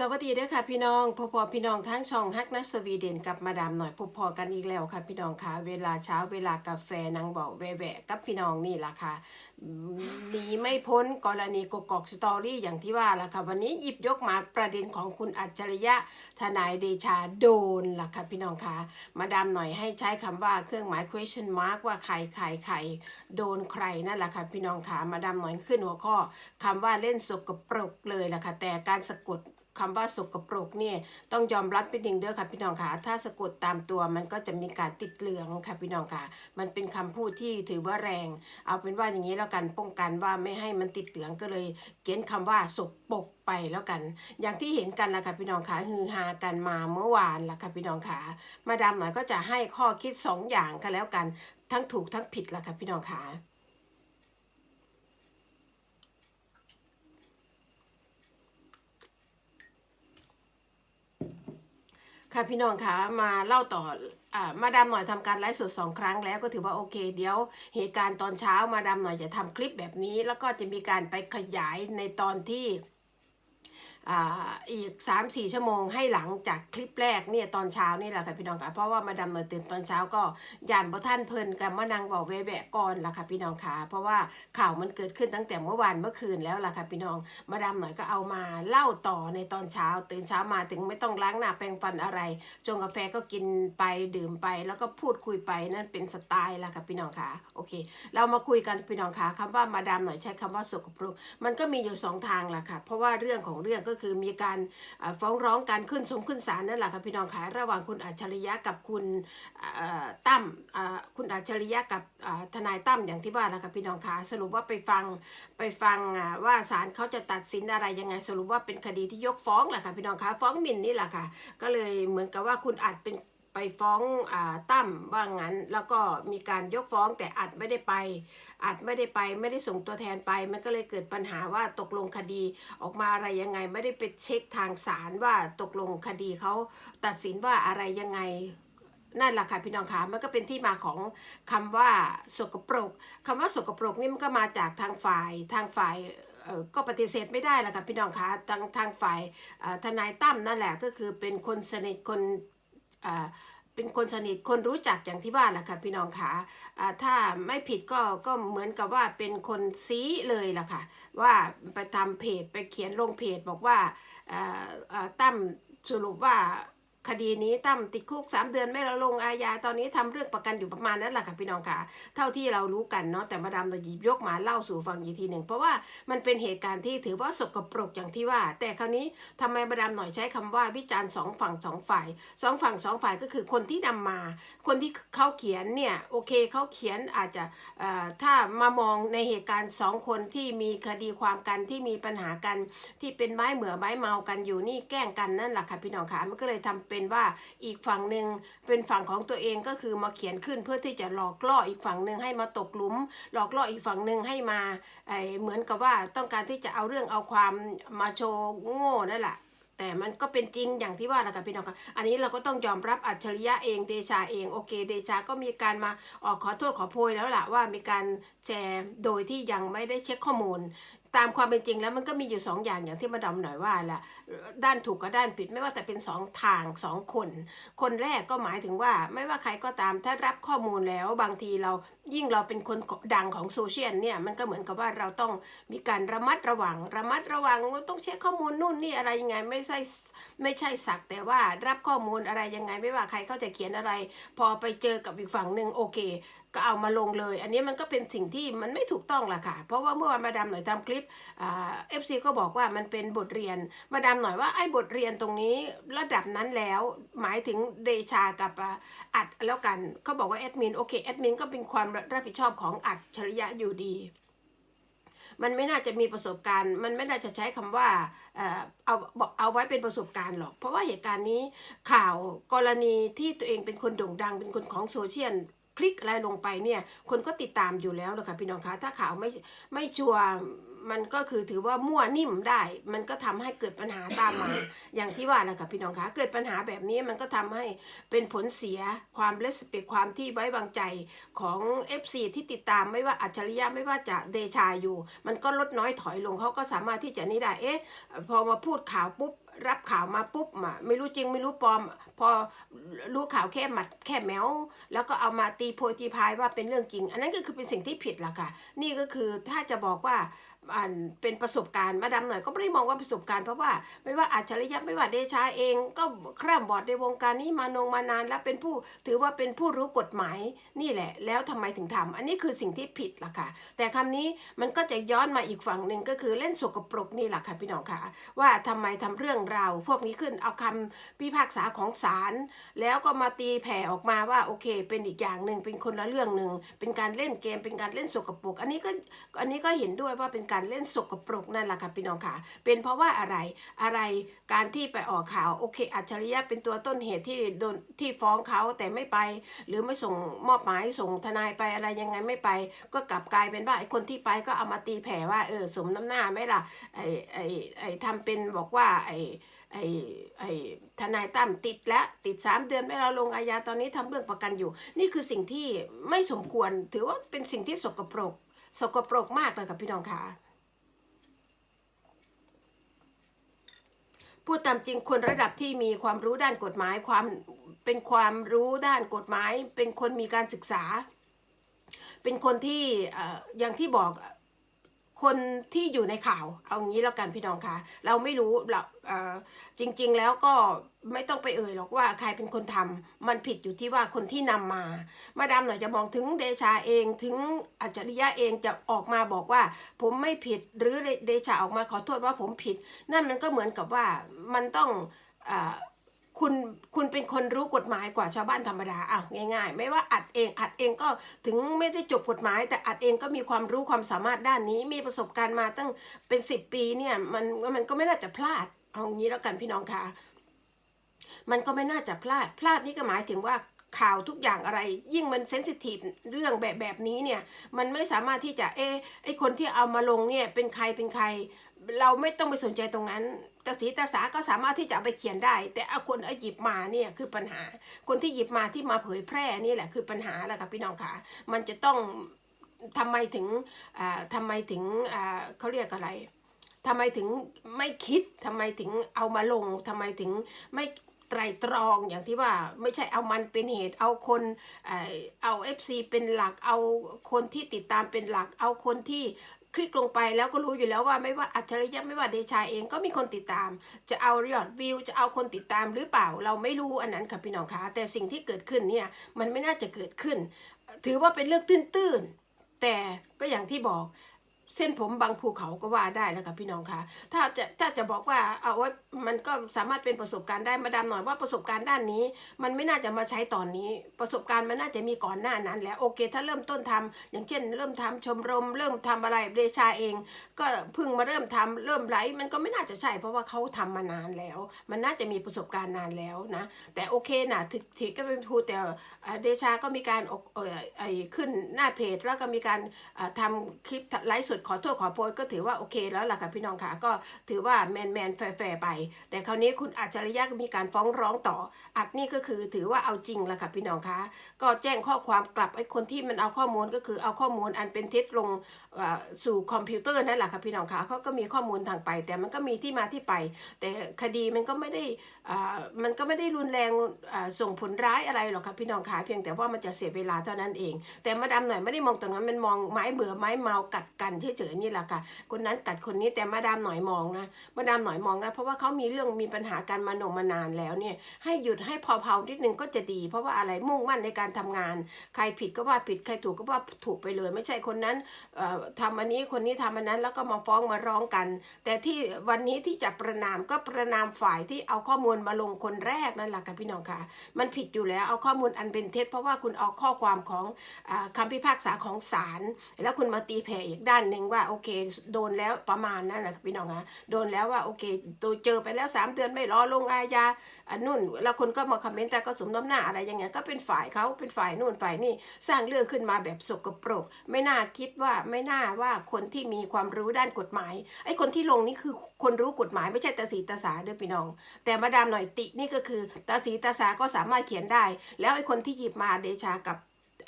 สวัสดีเด้วยค่ะพี่น้องพบพอพี่น้องทั้งช่องฮักนัสวีเดนกับมาดามหน่อยพบพอกันอีกแล้วค่ะพี่น้องค่ะเวลาเช้าเวลากาแฟนางบอกแวะกับพี่น้องนี่ละค่ะหนีไม่พ้นกรณีกกอกสตอรี่อย่างที่ว่าละค่ะวันนี้หยิบยกมาประเด็นของคุณอัจฉริยะทนายเดชาโดนละค่ะพี่น้องค่ะมาดามหน่อยให้ใช้คำว่าเครื่องหมาย question mark ว่าใครใครใครโดนใครนั่นแหละค่ะพี่น้องค่ะมาดามหน่อยขึ้นหัวข้อคำว่าเล่นสกปรกเลยละค่ะแต่การสะกด คำว่าสกปรกเนี่ยต้องยอมรับเป็นหนึ่งเด้อค่ะพี่น้องค่ะ ถ้าสะกดตามตัวมันก็จะมีการติดเหลืองค่ะพี่น้องค่ะ มันเป็นคำพูดที่ถือว่าแรง เอาเป็นว่าอย่างนี้แล้วกันป้องกันว่าไม่ให้มันติดเหลืองก็เลยเขียนคำว่าสกปรกไปแล้วกัน อย่างที่เห็นกันละค่ะพี่น้องค่ะฮือฮากันมาเมื่อวานละค่ะพี่น้องค่ะมาดามหน่อยก็จะให้ข้อคิดสองอย่างกันแล้วกัน ทั้งถูกทั้งผิดละค่ะพี่น้องค่ะ ค่ะพี่น้องคะมาเล่าต่ออมาดามหน่อยทำการไลฟ์สดสองครั้งแล้วก็ถือว่าโอเค เดี๋ยวเหตุการณ์ตอนเช้ามาดามหน่อยจะทำคลิปแบบนี้ แล้วก็จะมีการไปขยายในตอนที่ อ่าอีก 3-4 ชั่วโมงให้หลังจากคลิปแรกเนี่ยตอนเช้านี่แหละค่ะพี่น้องค่ะเพราะว่ามาดามหน่อยตื่นตอนเช้าก็ยานบ่ท่านเพลินกับมานางบอกแวะก่อนล่ะค่ะพี่น้องค่ะเพราะว่าข่าวมันเกิดขึ้นตั้งแต่เมื่อวานเมื่อคืนแล้วล่ะค่ะพี่น้องมาดามหน่อยก็เอามาเล่าต่อในตอนเช้า ตื่นเช้ามาถึงไม่ต้องล้างหน้าแปรงฟันอะไรจงกาแฟก็กินไปดื่มไปแล้วก็พูดคุยไปนั่นเป็นสไตล์ละค่ะพี่น้องค่ะโอเค เรามาคุยกันพี่น้องค่ะคำว่ามาดามหน่อยใช้คำว่าสกปรกมันก็มีอยู่สองทางแหละค่ะเพราะว่าเรื่องของเรื่องก็คือมีการฟ้องร้องการขึ้นสงขึ้นศาลนั่นแหละค่ะพี่น้องค่ะระหว่างคุณอัจฉริยะกับคุณตั้มคุณอัจฉริยะกับทนายตั้มอย่างที่ว่านะคะพี่น้องค่ะสรุปว่าไปฟังไปฟังว่าศาลเขาจะตัดสินอะไรยังไงสรุปว่าเป็นคดีที่ยกฟ้องแหละค่ะพี่น้องคะฟ้องหมิ่นนี่แหละค่ะก็เลยเหมือนกับว่าคุณอัดเป็น ไปฟ้องอ่าตั้มว่างั้น แล้วก็มีการยกฟ้องแต่อัดไม่ได้ไป อัดไม่ได้ไปไม่ได้ส่งตัวแทนไป มันก็เลยเกิดปัญหาว่าตกลงคดีออกมาอะไรยังไง ไม่ได้ไปเช็คทางศาลว่าตกลงคดีเขาตัดสินว่าอะไรยังไงนั่นแหละค่ะพี่น้องคะมันก็เป็นที่มาของคำว่าสกปรกคำว่าสกปรกนี่มันก็มาจากทางฝ่ายทางฝ่ายเอ่อก็ปฏิเสธไม่ได้แหละค่ะพี่น้องคะทางทางฝ่ายอ่อทนายตั้มนั่นแหละก็คือเป็นคนสนิทคน เป็นคนสนิทคนรู้จักอย่างที่บ้าแหละค่ะพี่น้องคะอ่าถ้าไม่ผิดก็ก็เหมือนกับว่าเป็นคนซีเลยล่ะค่ะ ว่าไปทำเพจไปเขียนลงเพจบอกว่าตั้มสรุปว่า คดีนี้ตั้มติดคุก 3 เดือนไม่ละลงอาญาตอนนี้ทำเรื่องประกันอยู่ประมาณนั้นแหละค่ะพี่น้องค่ะเท่าที่เรารู้กันเนาะแต่มาดามเราหยิบยกมาเล่าสู่ฟังอีกทีหนึ่งเพราะว่ามันเป็นเหตุการณ์ที่ถือว่าสกปรกอย่างที่ว่า แต่คราวนี้ทำไมมาดามหน่อยใช้คำว่าวิจารณ์สองฝั่งสองฝ่ายสองฝั่งสองฝ่ายก็คือคนที่นำมา คนที่เขาเขียนเนี่ยโอเคเขาเขียนอาจจะถ้ามามองในเหตุการณ์สองคนที่มีคดีความกันที่มีปัญหากันที่เป็นไม้เหมือไม้เมากันอยู่นี่แกล้งกันนั่นแหละค่ะพี่น้องค่ะมันก็เลยทำเป็นว่าอีกฝั่งหนึ่งเป็นฝั่งของตัวเองก็คือมาเขียนขึ้นเพื่อที่จะหลอกล่ออีกฝั่งหนึ่งให้มาตกหลุม หลอกล่ออีกฝั่งหนึ่งให้มาเหมือนกับว่าต้องการที่จะเอาเรื่องเอาความมาโชว์โง่นั่นแหละแต่มันก็เป็นจริงอย่างที่ว่าแหละค่ะพี่น้องค่ะอันนี้เราก็ต้องยอมรับอัจฉริยะเองเดชาเองโอเค เดชาก็มีการมาออกขอโทษขอโพยแล้วล่ะว่ามีการแชร์โดยที่ยังไม่ได้เช็คข้อมูล ตามความเป็นจริงแล้วมันก็มีอยู่สองอย่างอย่างที่มาดามหน่อยว่าแหละด้านถูกกับด้านผิดไม่ว่าแต่เป็นสองทางสองคน คนแรกก็หมายถึงว่าไม่ว่าใครก็ตามถ้ารับข้อมูลแล้วบางทีเรายิ่งเราเป็นคนดังของโซเชียลเนี่ยมันก็เหมือนกับว่าเราต้องมีการระมัดระวัง ระมัดระวังต้องเช็คข้อมูลนู่นนี่อะไรยังไงไม่ใช่ไม่ใช่สัก แต่ว่ารับข้อมูลอะไรยังไง ไม่ว่าใครเขาจะเขียนอะไร พอไปเจอกับอีกฝั่งหนึ่งโอเค ก็เอามาลงเลย อันนี้มันก็เป็นสิ่งที่มันไม่ถูกต้องล่ะค่ะ เพราะว่าเมื่อวานมาดามหน่อยทำคลิปเอฟซีก็บอกว่ามันเป็นบทเรียน มาดามหน่อยว่าไอ้บทเรียนตรงนี้ระดับนั้นแล้ว หมายถึงเดชากับอัดแล้วกันเขาบอกว่าแอดมินโอเคแอดมินก็เป็นความรับผิดชอบของอัดชริยะอยู่ดีมันไม่น่าจะมีประสบการณ์ มันไม่น่าจะใช้คำว่าเออเอาบอกเอาไว้เป็นประสบการณ์หรอก เพราะว่าเหตุการณ์นี้ข่าวกรณีที่ตัวเองเป็นคนโด่งดัง เป็นคนของโซเชียล คลิกอะไรลงไปเนี่ยคนก็ติดตามอยู่แล้วเลยค่ะพี่น้องคะถ้าข่าวไม่ไม่ชัวร์มันก็คือถือว่ามั่วนิ่มได้ มันก็ทำให้เกิดปัญหาตามมา อย่างที่ว่าแหละค่ะพี่น้องคะเกิดปัญหาแบบนี้มันก็ทำให้เป็นผลเสียความเลสเปกความที่ไว้วางใจของ FC ที่ติดตามไม่ว่าอัจฉริยะไม่ว่าจะเดชาอยู่ มันก็ลดน้อยถอยลงเขาก็สามารถที่จะนี่ได้เอ๊ะพอมาพูดข่าวปุ๊บ รับข่าวมาปุ๊บอะไม่รู้จริงไม่รู้ปลอม พอรู้ข่าวแค่หมัดแค่แมวแล้วก็เอามาตีโพยตีพายว่าเป็นเรื่องจริง อันนั้นก็คือเป็นสิ่งที่ผิดละค่ะ นี่ก็คือถ้าจะบอกว่า อันเป็นประสบการณ์มาดามหน่อยก็ไม่ได้มองว่าประสบการณ์เพราะว่าไม่ว่าอัจฉริยะไม่ว่าเดชาเอง ก็คร่ำบอดในวงการนี้มานงมานาน และเป็นผู้ถือว่าเป็นผู้รู้กฎหมายนี่แหละ แล้วทำไมถึงทำอันนี้คือสิ่งที่ผิดละค่ะ แต่คำนี้มันก็จะย้อนมาอีกฝั่งหนึ่งก็คือเล่นสกปรกนี่แหละค่ะพี่น้องค่ะ ว่าทำไมทำเรื่องราวพวกนี้ขึ้นเอาคำพิพากษาของศาลแล้วก็มาตีแผ่ออกมาว่าโอเค เป็นอีกอย่างหนึ่งเป็นคนละเรื่องหนึ่งเป็นการเล่นเกมเป็นการเล่นสกปรกอันนี้ก็อันนี้ก็เห็นด้วยว่าเป็นการเล่นสกปรกนั่นแหละค่ะพี่น้องค่ะ เป็นเพราะว่าอะไรอะไรการที่ไปออกข่าวโอเค อัจฉริยะเป็นตัวต้นเหตุที่โดนที่ฟ้องเขาแต่ไม่ไป หรือไม่ส่งมอบหมายส่งทนายไปอะไรยังไงไม่ไป ก็กลับกลายเป็นว่าไอ้คนที่ไปก็เอามาตีแผ่ว่าเออสมน้ำหน้าไหมล่ะไอ้ไอ้ไอ้ทำเป็นบอกว่าไอ้ไอ้ไอ้ทนายตั้มติดแล้วติดสามเดือนไม่เราลงอาญาตอนนี้ทำเรื่องประกันอยู่ นี่คือสิ่งที่ไม่สมควร ถือว่าเป็นสิ่งที่สกปรก สกปรกมากเลยกับพี่น้องค่ะ พูดตามจริงคนระดับที่มีความรู้ด้านกฎหมายความเป็นความรู้ด้านกฎหมาย เป็นคนมีการศึกษา เป็นคนที่อย่างที่บอก คนที่อยู่ในข่าวเอางี้แล้วกันพี่น้องคะเราไม่รู้เราจริง ๆ แล้วก็ไม่ต้องไปเอ่ยหรอกว่าใครเป็นคนทำมันผิดอยู่ที่ว่าคนที่นำมา มาดามหน่อยจะมองถึงเดชาเองถึงอัจฉริยะเองจะออกมาบอกว่า ผมไม่ผิดหรือเดชาออกมาขอโทษว่าผมผิด นั่นมันก็เหมือนกับว่ามันต้องอ คุณคุณเป็นคนรู้กฎหมายกว่าชาวบ้านธรรมดาอ้าวง่าย ๆ ไม่ว่าอัดเองอัดเองก็ถึงไม่ได้จบกฎหมาย แต่อัดเองก็มีความรู้ความสามารถด้านนี้ มีประสบการณ์มาตั้งเป็นสิบปีเนี่ยมันมันก็ไม่น่าจะพลาดเอางี้แล้วกันพี่น้องคะมันก็ไม่น่าจะพลาดพลาดนี่ก็หมายถึงว่าข่าวทุกอย่างอะไร ยิ่งมันเซนซิทีฟเรื่องแบบแบบนี้เนี่ย มันไม่สามารถที่จะเอะไอคนที่เอามาลงเนี่ยเป็นใครเป็นใคร เราไม่ต้องไปสนใจตรงนั้นตาสีตาสาก็สามารถที่จะเอาไปเขียนได้ แต่เอาคนเอาหยิบมาเนี่ยคือปัญหา คนที่หยิบมาที่มาเผยแพร่นี่แหละคือปัญหาแหละค่ะพี่น้องค่ะ มันจะต้องทำไมถึงอ่าทำไมถึงเขาเรียกอะไรทำไมถึงไม่คิดทำไมถึงเอามาลงทำไมถึงไม่ไตรตรองอย่างที่ว่าไม่ใช่เอามันเป็นเหตุเอาคนเอ่อเอา FC เป็นหลักเอาคนที่ติดตามเป็นหลัก เอาคนที่ คลิกลงไปแล้วก็รู้อยู่แล้วว่าไม่ว่าอัจฉริยะไม่ว่าเดชาเองก็มีคนติดตาม จะเอายอดวิวจะเอาคนติดตามหรือเปล่า เราไม่รู้อันนั้นค่ะพี่น้องคะแต่สิ่งที่เกิดขึ้นเนี่ยมันไม่น่าจะเกิดขึ้น ถือว่าเป็นเรื่องตื้นๆแต่ก็อย่างที่บอก เส้นผมบางภูเขาก็ว่าได้แล้วค่ะพี่น้องคะถ้าจะถ้าจะบอกว่าเอาไว้มันก็สามารถเป็นประสบการณ์ได้มาดามหน่อยว่าประสบการณ์ด้านนี้ มันไม่น่าจะมาใช้ตอนนี้ ประสบการณ์มันน่าจะมีก่อนหน้านั้นแล้วโอเค ถ้าเริ่มต้นทำอย่างเช่น เริ่มทำชมรม เริ่มทำอะไรเดชาเอง ก็เพิ่งมาเริ่มทำเริ่มไลฟ์มันก็ไม่น่าจะใช่ เพราะว่าเขาทำมานานแล้ว มันน่าจะมีประสบการณ์นานแล้วนะแต่โอเคนะถึถก็เป็นพูดแต่เดชาก็มีการออกเอ่อไอขึ้นหน้าเพจแล้วก็มีการเอ่อทำคลิปไลฟ์สดขอโทษขอโพยก็ถือว่าโอเคแล้วล่ะค่ะพี่น้องค่ะก็ถือว่าแมนแมนแฟร์แฟร์ไป แต่คราวนี้คุณอัจฉริยะก็มีการฟ้องร้องต่อ อัดนี่ก็คือถือว่าเอาจริงล่ะค่ะพี่น้องคะก็แจ้งข้อความกลับไอ้คนที่มันเอาข้อมูลก็คือเอาข้อมูลอันเป็นเท็จลงสู่คอมพิวเตอร์นั่นแหละค่ะพี่น้องคะเขาก็มีข้อมูลทางไป แต่มันก็มีที่มาที่ไป แต่คดีมันก็ไม่ได้อ่ามันก็ไม่ได้รุนแรงส่งผลร้ายอะไรหรอกค่ะพี่น้องคะเพียงแต่ว่ามันจะเสียเวลาเท่านั้นเอง แต่มาดามหน่อยไม่ได้มองตรงนั้นมันมองไม้เบื่อไม้เมากัดกันเเฉยๆนี่แหละค่ะ คนนั้นกัดคนนี้แต่มาดามหน่อยมองนะมาดามหน่อยมองนะเพราะว่าเขามีเรื่องมีปัญหาการมานงมานานแล้วเนี่ยให้หยุดให้พอเผานิดนึงก็จะดี เพราะว่าอะไรมุ่งมั่นในการทำงาน ใครผิดก็ว่าผิดใครถูกก็ว่าถูกไปเลย ไม่ใช่คนนั้นเอ่อทำอันนี้คนนี้ทำอันนั้นแล้วก็มาฟ้องมาร้องกัน แต่ที่วันนี้ที่จะประนามก็ประนามฝ่ายที่เอาข้อมูลมาลงคนแรกนั่นแหละค่ะพี่น้องค่ะ มันผิดอยู่แล้วเอาข้อมูลอันเป็นเท็จเพราะว่าคุณเอาข้อความของอาคำพิพากษาของศาลแล้วคุณมาตีแผ่อีกด้านหนึ่งนึ่งว่าโอเคโดนแล้วประมาณนั้นแหละพี่น้องคะโดนแล้วว่าโอเคตัวเจอไปแล้วสามเดือนไม่รอลงอาญาอันนู่นแล้วคนก็มาคอมเมนต์แต่ก็สมน้ำหน้าอะไรอย่างเงี้ยก็เป็นฝ่ายเขาเป็นฝ่ายนู่นฝ่ายนี่สร้างเรื่องขึ้นมาแบบสกปรก ไม่น่าคิดว่าไม่น่าว่าคนที่มีความรู้ด้านกฎหมายไอ้คนที่ลงนี่คือคนรู้กฎหมายไม่ใช่ตาสีตาสาเด้อพี่น้อง แต่มาดามหน่อยตินี่ก็คือตาสีตาสาก็สามารถเขียนได้ แล้วไอ้คนที่หยิบมาเดชากับ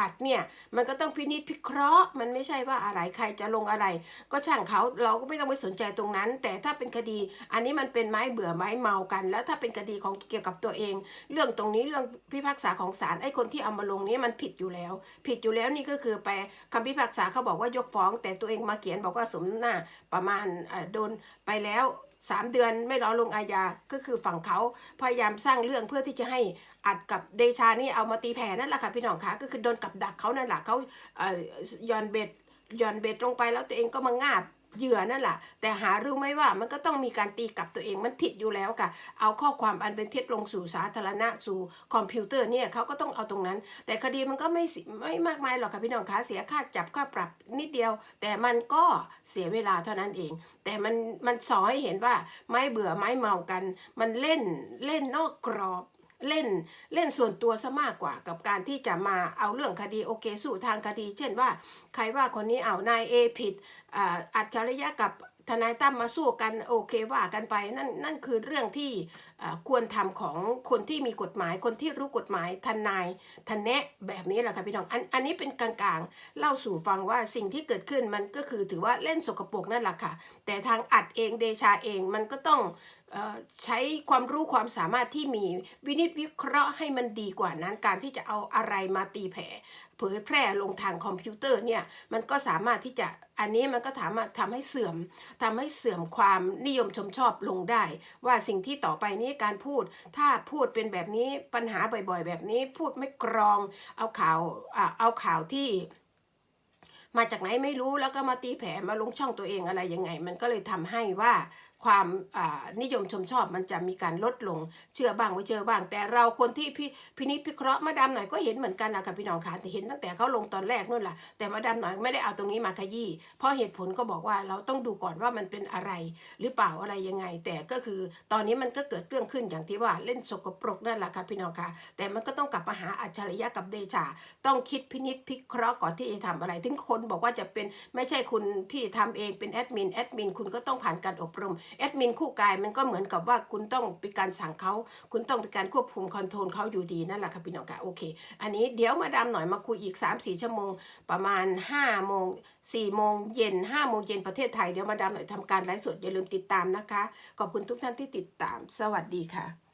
อัดเนี่ยมันก็ต้องพินิจพิเคราะห์ มันไม่ใช่ว่าอะไรใครจะลงอะไร ก็ช่างเขาเราก็ไม่ต้องไปสนใจตรงนั้น แต่ถ้าเป็นคดีอันนี้มันเป็นไม้เบื่อไม้เมากัน แล้วถ้าเป็นคดีของเกี่ยวกับตัวเอง เรื่องตรงนี้เรื่องพิพากษาของศาลไอ้คนที่เอามาลงนี้มันผิดอยู่แล้ว ผิดอยู่แล้วนี่ก็คือไปคำพิพากษาเขาบอกว่ายกฟ้อง แต่ตัวเองมาเขียนบอกว่าสมหน้าประมาณอ่อโดนไปแล้ว สามเดือนไม่รอลงอาญาก็คือฝั่งเขาพยายามสร้างเรื่องเพื่อที่จะให้อัดกับเดชานี่เอามาตีแผ่นั่นแหละค่ะพี่น้องคะก็คือโดนกับดักเขานั่นแหละเขาเอ่อย่อนเบ็ดย่อนเบ็ดลงไปแล้วตัวเองก็มางาบ เหยื่อนั่นแหละแต่หารู้ไหมว่ามันก็ต้องมีการตีกลับตัวเองมันผิดอยู่แล้วค่ะ เอาข้อความอันเป็นเท็จลงสู่สาธารณะสู่คอมพิวเตอร์เนี่ยเขาก็ต้องเอาตรงนั้น แต่คดีมันก็ไม่ไม่มากมายหรอกค่ะพี่น้องคะเสียค่าจับค่าปรับนิดเดียว แต่มันก็เสียเวลาเท่านั้นเอง แต่มันมันสอให้เห็นว่าไม่เบื่อไม่เมากัน มันเล่นเล่นนอกกรอบ เล่นเล่นส่วนตัวซะมากกว่ากับการที่จะมาเอาเรื่องคดีโอเคสู่ทางคดี เช่นว่า ใครว่าคนนี้เอานายเอผิดอัจฉริยะกับทนายตั้มมาสู้กันโอเคว่ากันไปนั่นนั่นคือเรื่องที่ควรทำของคนที่มีกฎหมายคนที่รู้กฎหมายทนายทนแนะแบบนี้แหละค่ะพี่น้องอันอันนี้เป็นกลางๆ เล่าสู่ฟังว่าสิ่งที่เกิดขึ้นมันก็คือถือว่าเล่นสกปรกนั่นแหละค่ะ แต่ทางอัดเองเดชาเองมันก็ต้อง ใช้ความรู้ความสามารถที่มีวินิจวิเคราะห์ให้มันดีกว่านั้น การที่จะเอาอะไรมาตีแผ่เผยแพร่ลงทางคอมพิวเตอร์เนี่ยมันก็สามารถที่จะอันนี้มันก็ถามารถทำให้เสื่อมทำให้เสื่อมความนิยมชมชอบลงได้ ว่าสิ่งที่ต่อไปนี้การพูด ถ้าพูดเป็นแบบนี้ปัญหาบ่อยๆ แบบนี้พูดไม่กรองเอาข่าวเอาข่าวที่มาจากไหนไม่รู้แล้วก็มาตีแผ่มาลงช่องตัวเองอะไรยังไง มันก็เลยทำให้ว่า ความนิยมชมชอบมันจะมีการลดลงเชื่อบ้างไม่เชื่อบ้าง แต่เราคนที่พิพินิจพิเคราะห์มาดามหน่อยก็เห็นเหมือนกันนะคะพี่น้องคะแต่เห็นตั้งแต่เขาลงตอนแรกนู่นแหละแต่มาดามหน่อยไม่ได้เอาตรงนี้มาขยี้เพราะเหตุผลก็บอกว่าเราต้องดูก่อนว่ามันเป็นอะไร หรือเปล่าอะไรยังไง แต่ก็คือตอนนี้มันก็เกิดเรื่องขึ้นอย่างที่ว่าเล่นสกปรกนั่นแหละค่ะพี่น้องคะแต่มันก็ต้องกลับมาหาอัจฉริยะกับเดชาต้องคิดพินิจพิเคราะห์ก่อนที่จะทำอะไร ถึงคนบอกว่าจะเป็นไม่ใช่คุณที่ทำเองเป็นแอดมินแอดมินคุณก็ต้องผ่านการอบรมแอดมินคู่กายมันก็เหมือนกับว่าคุณต้องเป็นการสั่งเขา คุณต้องเป็นการควบคุมคอนโทรลเขาอยู่ดีนั่นแหละค่ะพี่น้องค่ะโอเค อันนี้เดี๋ยวมาดามหน่อยมาคุยอีก 3-4 ชั่วโมง ประมาณ5โมง4โมงเย็น5โมงเย็นประเทศไทยเดี๋ยวมาดามหน่อยทำการไลฟ์สดอย่าลืมติดตามนะคะ ขอบคุณทุกท่านที่ติดตาม สวัสดีค่ะ